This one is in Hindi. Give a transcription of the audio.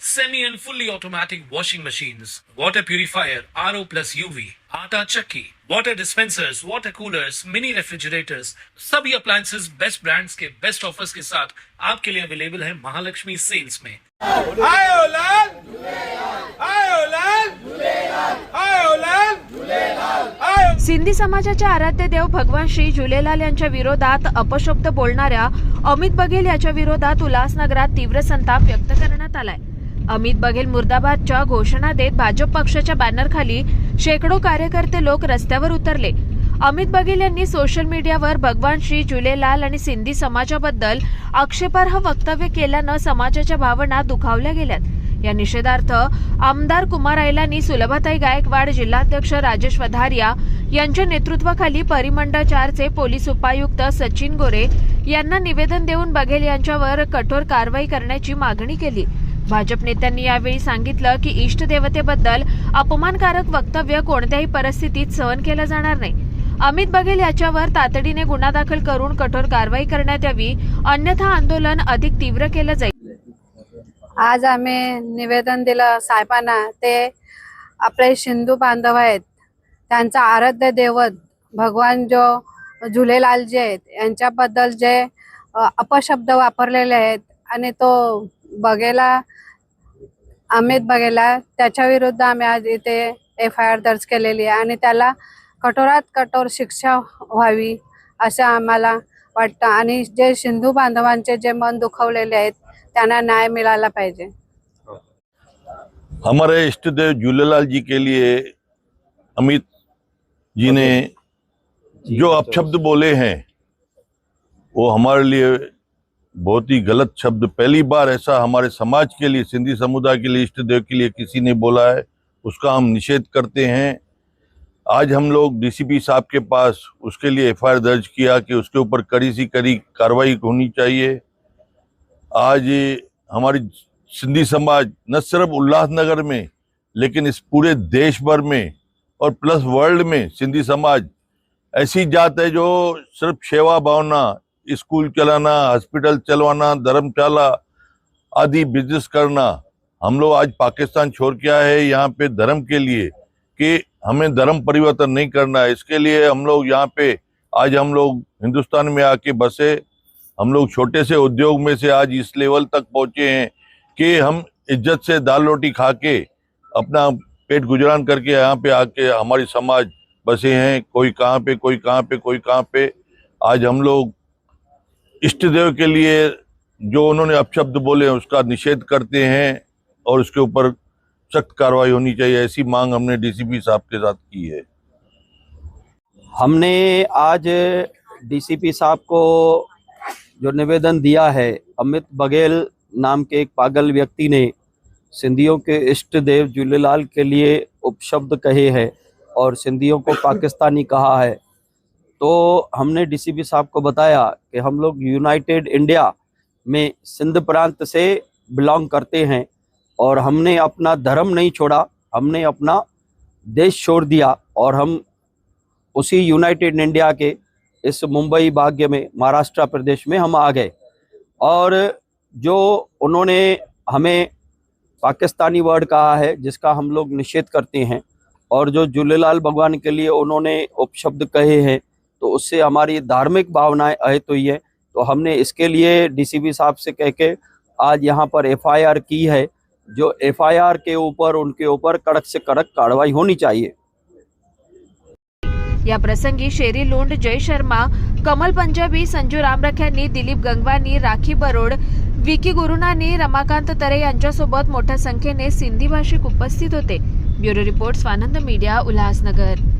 semi and fully automatic washing machines, water purifier, RO plus UV, आटा चक्की, water dispensers, water coolers, mini refrigerators, सभी appliances. बेस्ट ब्रांड्स के बेस्ट ऑफर्स के साथ आपके लिए अवेलेबल है महालक्ष्मी सेल्स में आयो लाल आयो लाल आयो लाल सिंधी समाजाचे आराध्य देव भगवान श्री झुलेलाल यांच्या विरोधात अपशब्द बोलणाऱ्या अमित बघेल याच्या विरोधात उल्हासनगरात तीव्र संताप व्यक्त करण्यात आलाय. अमित बघेल मुर्दाबादच्या घोषणा देत भाजप पक्षाच्या बॅनरखाली शेकडो कार्यकर्ते लोक रस्त्यावर उतरले. अमित बघेल यांनी सोशल मीडियावर भगवान श्री झुलेलाल आणि सिंधी समाजाबद्दल आक्षेपार्ह वक्तव्य केल्यानं समाजाच्या भावना दुखावल्या गेल्यात. या निषेधार्थ आमदार कुमार ऐलानी सुलभाताई गायकवाड जिल्हाध्यक्ष राजेश वधारिया यांच्या नेतृत्वाखाली परिमंडळ चारचे पोलीस उपायुक्त सचिन गोरे यांना निवेदन देऊन बघेल यांच्यावर कठोर कारवाई करण्याची मागणी केली. भाजप नेत्यांनी यावेळी सांगितलं की इष्टदेवतेबद्दल अपमानकारक वक्तव्य कोणत्याही परिस्थितीत सहन केलं जाणार नाही. अमित बघेल याच्यावर तातडीने गुन्हा दाखल करून कठोर कारवाई करण्यात यावी अन्यथा आंदोलन अधिक तीव्र केलं जाईल. आज आम्ही निवेदन दिलं साहेबांना ते आपले सिंधू बांधव आहेत त्यांचा आराध्य देवत भगवान जो झुलेलालजी आहेत यांच्याबद्दल जे अपशब्द वापरलेले आहेत आणि तो बघेला अमित बघेला त्याच्या विरुद्ध आम्ही आज इथे एफ आय आर दर्ज केलेली आहे आणि त्याला कठोरात कठोर शिक्षा व्हावी असं आम्हाला वाटतं. आणि जे सिंधू बांधवांचे जे मन दुखवलेले आहेत त्यांना न्याय मिळाला पाहिजे. हमारे इष्ट देव झूलेलाल जी के लिए अमित जी ने जो अपशब्द बोले हैं वो हमारे लिए बहुत ही गलत शब्द, पहली बार ऐसा हमारे समाज के लिए, सिंधी समुदाय के लिए, इष्ट देव के लिए किसी ने बोला है, उसका हम निषेध करते हैं। आज हम लोग डीसीपी साहब के पास उसके लिए एफआईआर दर्ज किया कि उसके ऊपर कड़ी सी कड़ी कार्रवाई होनी चाहिए। आज हमारी सिंधी समाज न सिर्फ़ उल्लासनगर में, लेकिन इस पूरे देश भर में और प्लस वर्ल्ड में सिंधी समाज ऐसी जात है जो सिर्फ़ सेवा भावना स्कूल चलाना, हॉस्पिटल चलवाना, धर्मशाला आदि बिज़नेस करना, हम लोग आज पाकिस्तान छोड़ के आए हैं यहाँ पे धर्म के लिए कि हमें धर्म परिवर्तन नहीं करना है। इसके लिए हम लोग यहाँ पे आज हम लोग हिंदुस्तान में आके बसे। हम लोग छोटे से उद्योग में से आज इस लेवल तक पहुँचे हैं कि हम इज़्ज़त से दाल रोटी खा के अपना पेट गुजरान करके यहाँ पे आके हमारी समाज बसे हैं। कोई कहाँ पे, कोई कहाँ पे, कोई कहाँ पे। आज हम लोग इष्ट देव के लिए जो उन्होंने अपशब्द बोले उसका निषेध करते हैं और उसके ऊपर सख्त कार्रवाई होनी चाहिए, ऐसी मांग हमने डीसीपी साहब के साथ की है। हमने आज डीसीपी साहब को जो निवेदन दिया है, अमित बघेल नाम के एक पागल व्यक्ति ने सिंधियों के इष्ट देव झूलेलाल के लिए उपशब्द कहे हैं और सिंधियों को पाकिस्तानी कहा है। तो हमने डीसीपी साहब को बताया कि हम लोग यूनाइटेड इंडिया में सिंध प्रांत से बिलोंग करते हैं और हमने अपना धर्म नहीं छोड़ा, हमने अपना देश छोड़ दिया और हम उसी यूनाइटेड इंडिया के इस मुंबई भाग्य में, महाराष्ट्र प्रदेश में हम आ गए। और जो उन्होंने हमें पाकिस्तानी वर्ड कहा है, जिसका हम लोग निषेध करते हैं, और जो झूलेलाल भगवान के लिए उन्होंने उपशब्द कहे हैं उससे हमारी धार्मिक भावनाएँ अहित हुई है। तो हमने इसके लिए डीसीपी साहब से कह के आज यहाँ पर एफआईआर की है, जो एफआईआर के ऊपर, उनके ऊपर कड़क से कड़क कार्रवाई होनी चाहिए। या प्रसंगी शेरी लोंड, जय शर्मा, कमल पंजाबी, संजू रामरख्यांनी दिलीप गंगवानी, राखी बरोड विकी गुरुनानी, रमाकांत तरे यांच्यासोबत मोठ्या संख्येने सिंधी भाषिक उपस्थित होते. Bureau report Swanand media, Ulhasnagar.